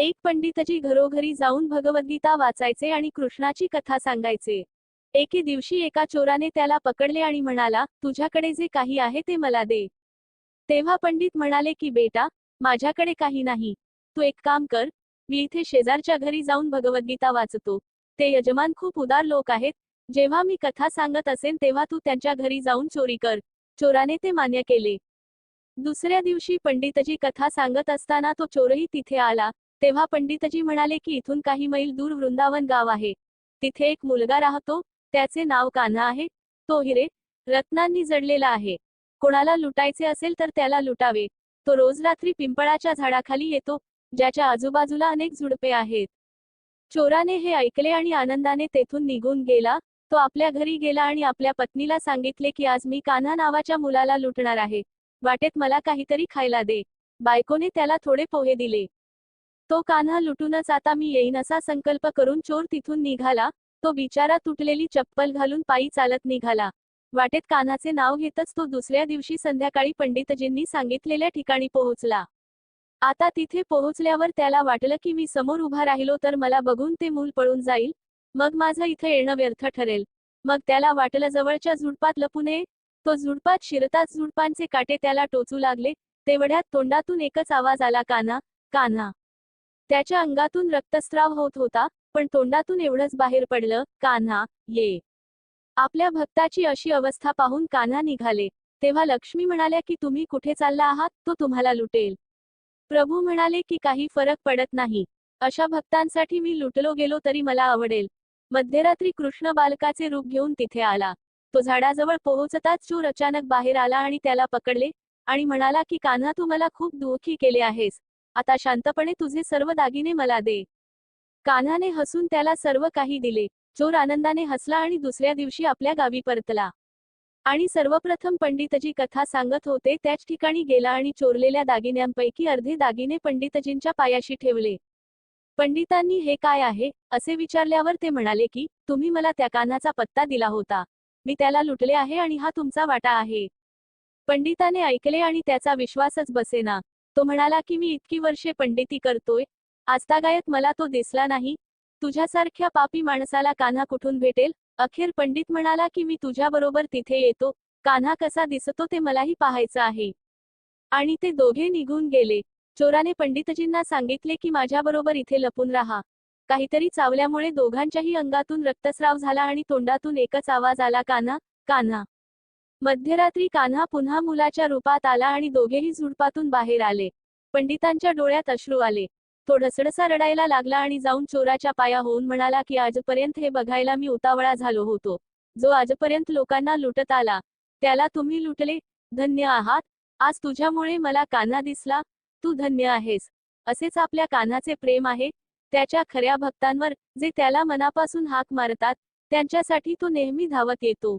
एक पंडितजी घरोघरी जाऊन भगवद्गीता वाचायचे आणि कृष्णाची कथा सांगायचे. एके दिवशी एका चोराने त्याला पकडले आणि म्हणाला तुझ्याकडे जे काही आहे ते मला दे. तेव्हा पंडित म्हणाले की बेटा माझ्याकडे काही नाही. तू एक काम कर मी इथे शेजारच्या घरी जाऊन भगवद्गीता वाचतो. ते यजमान खूप उदार लोक आहेत. जेव्हा मी कथा सांगत असेन तेव्हा तू त्यांच्या घरी जाऊन चोरी कर. चोराने ते मान्य केले. दुसऱ्या दिवशी पंडितजी कथा सांगत असताना तो चोरही तिथे आला. तेव्हा पंडितजी म्हणाले की इथून काही मैल दूर वृंदावन गाव आहे. तिथे एक मुलगा राहतो त्याचे नाव कान्हा आहे. तो हिरे रत्नांनी जडलेला आहे. कोणाला लुटायचे असेल तर त्याला लुटावे. तो रोज रात्री पिंपळाच्या झाडाखाली येतो ज्याच्या आजूबाजूला अनेक झुडपे आहेत. चोराने हे ऐकले आणि आनंदाने तेथून निघून गेला. तो आपल्या घरी गेला आणि आपल्या पत्नीला सांगितले की आज मी कान्हा नावाच्या मुलाला लुटणार आहे. वाटेत मला काहीतरी खायला दे. बायकोने त्याला थोडे पोहे दिले. तो कान्हा लुटूनच आता मी येईन असा संकल्प करून चोर तिथून निघाला. तो बिचारा तुटलेली चप्पल घालून पायी चालत निघाला. वाटेत कान्हाचे नाव घेतच तो दुसऱ्या दिवशी संध्याकाळी पंडितजींनी सांगितलेल्या ठिकाणी पोहोचला. आता तिथे पोहोचल्यावर त्याला वाटलं की मी समोर उभा राहिलो तर मला बघून ते मूल पळून जाईल. मग माझं इथं येणं व्यर्थ ठरेल. मग त्याला वाटलं जवळच्या झुडपात लपू नये तो झुडपात शिरताच झुडपांचे काटे त्याला टोचू लागले. तेवढ्यात तोंडातून एकच आवाज आला कान्हा कान्हा. त्याच्या अंगातून रक्तस्राव होत होता पण तोंडातून एवढंच बाहेर पडलं कान्हा ये. आपल्या भक्ताची अशी अवस्था पाहून कान्हा निघाले. तेव्हा लक्ष्मी म्हणाल्या की तुम्ही कुठे चालला आहात? तो तुम्हाला लुटेल. प्रभू म्हणाले की काही फरक पडत नाही. अशा भक्तांसाठी मी लुटलो गेलो तरी मला आवडेल. मध्यरात्री कृष्ण बालकाचे रूप घेऊन तिथे आला. तो झाडाजवळ पोहोचताच चोर अचानक बाहेर आला आणि त्याला पकडले आणि म्हणाला की कान्हा तू मला खूप दुःखी केले आहेस. आता शांतपणे तुझे सर्व दागिने मला दे. कान्हाने हसून त्याला सर्व काही दिले. चोर आनंदाने हसला आणि दुसऱ्या दिवशी आपल्या गावी परतला. आणि सर्वप्रथम पंडितजी कथा सांगत होते त्याच ठिकाणी गेला आणि चोरलेल्या दागिन्यांपैकी अर्धे दागिने पंडितजींच्या पायाशी ठेवले. पंडितांनी हे काय आहे? असे विचारल्यावर ते म्हणाले की तुम्ही मला त्या कान्हाचा पत्ता दिला होता. मी त्याला लुटले आहे आणि हा तुमचा वाटा आहे पंडिताने ऐकले आणि त्याचा विश्वासच बसेना. तो म्हणाला की मी इतकी वर्षे पंडिती करतोय आजतागायत मला तो दिसला नाही तुझ्यासारख्या पापी माणसाला कान्हा कुठून भेटेल? अखेर पंडित म्हणाला की मी तुझ्याबरोबर तिथे येतो कान्हा कसा दिसतो ते मलाही पाहायचं आहे. आणि ते दोघे निघून गेले. चोराने पंडितजींना सांगितले की माझ्याबरोबर इथे लपून राहा. काहीतरी चावल्यामुळे दोघांच्याही अंगातून रक्तस्राव झाला आणि तोंडातून एकच आवाज आला कान्हा कान्हा. मध्यरात्री कान्हा पुन्हा मुलाच्या रूपात आला आणि दोघेही झुडपातून बाहेर आले. पंडितांच्या डोळ्यात अश्रू आले. तो ढसडसा रडायला लागला आणि जाऊन चोराच्या पाया होऊन म्हणाला की आजपर्यंत हे बघायला मी उतावळा झालो होतो. जो आजपर्यंत लोकांना लुटत आला त्याला तुम्ही लुटले? धन्य आहात. आज तुझ्यामुळे मला कान्हा दिसला. तू धन्य आहेस. असेच आपल्या कान्हाचे प्रेम आहे. त्याच्या खऱ्या भक्तांवर जे त्याला मनापासून हाक मारतात त्यांच्यासाठी तो नेहमी धावत येतो.